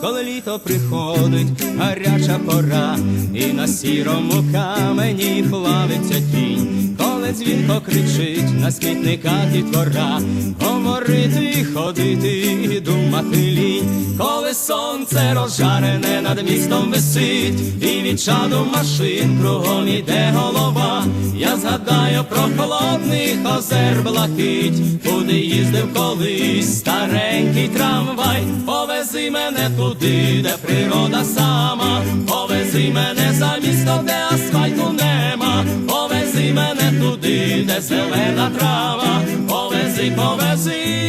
Коли літо приходить, гаряча пора, і на сірому камені плавиться тінь, коли дзвінко кричить на смітника дітвора, говорити, ходити, і думати лінь, коли сонце розжарене над містом висить, і від чаду машин кругом іде голова. Я згадаю про холодних озер блакить, куди їздив колись старенький трамвай, повези мене туди, де природа сама, повези мене за місто, де асфальту нема, повези мене туди, де зелена трава, повези, повези,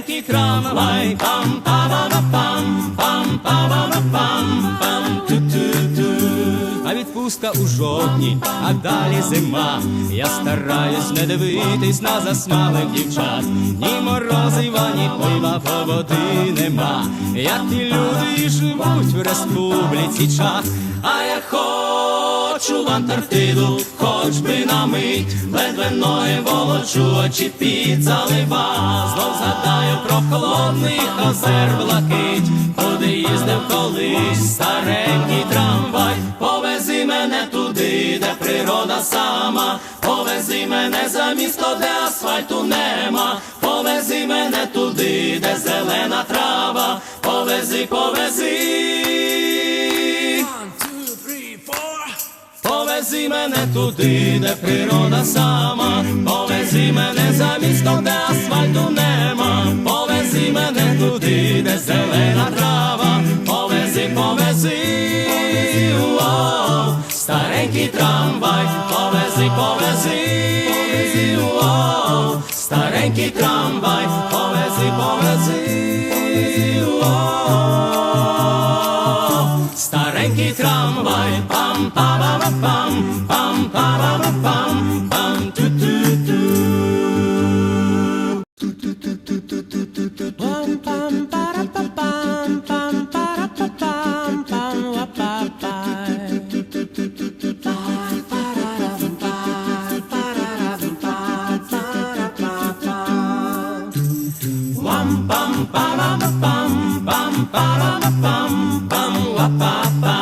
старенький трамвай, пам пам пам пам пам пам пам ту ту ту а відпустка у жовтні, а далі зима. Я стараюсь не дивитись на засмалих дівчат. Ні морозива, ні пива по води нема. Як ті люди живуть в республіці чат, а я хочу в Антарктиду, хоч би на мить, ледве ноги волочу, очі під залива. Знов згадаю холодних озер блакить, куди їздив колись старенький трамвай. Повези мене туди, де природа сама, повези мене за місто, де асфальту нема, повези мене туди, де зелена трава, повези, повези. Повези мене туди, де природа сама, повези мене за місто, де асфальту нема, kud ide zelena trava Povezi, povezi, wow Starenki tramvaj Povezi, povezi, wow Starenki tramvaj Povezi, povezi, wow Starenki tramvaj Pam, pa, pam, pam, pa, pam, pam, pam, pam, pam, pam Wam bam ba bam bam bam ba bam bam wap